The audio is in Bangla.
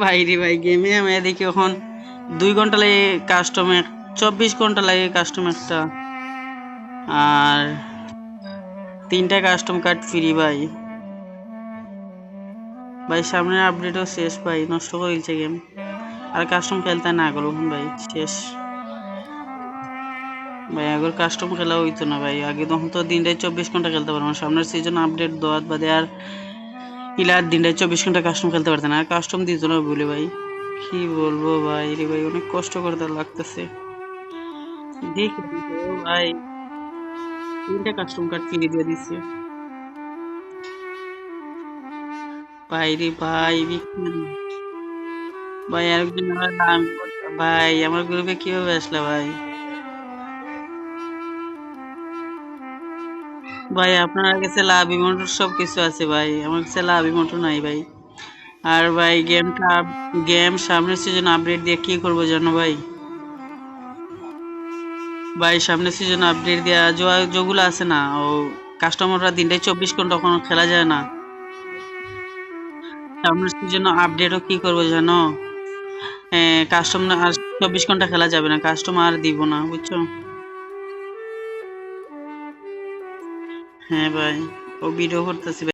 ভাই রে ভাই গেমে আমি দেখি এখন দুই ঘণ্টা লাগে কাস্টমার চব্বিশ ঘণ্টা লাগে কাস্টমারটা আর তিনটা কাস্টম কার্ড ফ্রি ভাই। ভাই, সামনের আপডেটও শেষ ভাই, নষ্ট করে দিচ্ছে গেম আর কাস্টম খেলতে না করো ভাই, শেষ। ভাই, আগের কাস্টম খেলা হইতো না ভাই, আগে তখন তো দিনটায় চব্বিশ ঘণ্টা খেলতে পারব সামনের সিজন আপডেট দেওয়ার বাদে আর ইলার দিনটায় চব্বিশ ঘণ্টা কাস্টম খেলতে পারতেন আর কাস্টম দিত না বলে ভাই। কি বলব ভাই? রে ভাই, অনেক কষ্ট করতে লাগতেছে। দেখি ভাই। তিনটা কাস্টম কার্ড দিয়ে দিচ্ছে ভাই রে ভাই ভাই নাম ভাই, আমার গ্রুপে কীভাবে আসলে ভাই? ভাই, আপনার কাছে লাভ ইমোটর সব কিছু আছে ভাই। আমার কাছে লাভ ইমোটর নাই ভাই। আর ভাই গেমটা গেম সামনের সিজন আপডেট দিয়ে কি করব জানো ভাই? ভাই, সামনের সিজন আপডেট দেওয়া যেগুলো আছে না, ও কাস্টমাররা দিনটায় চব্বিশ ঘণ্টা কখনো খেলা যায় না। সামনের সিজন আপডেটও কি করব জানো? কাস্টমার চব্বিশ ঘণ্টা খেলা যাবে না কাস্টমার দিব না, বুঝছ? হ্যাঁ ভাই ও ভিডিও করতেছি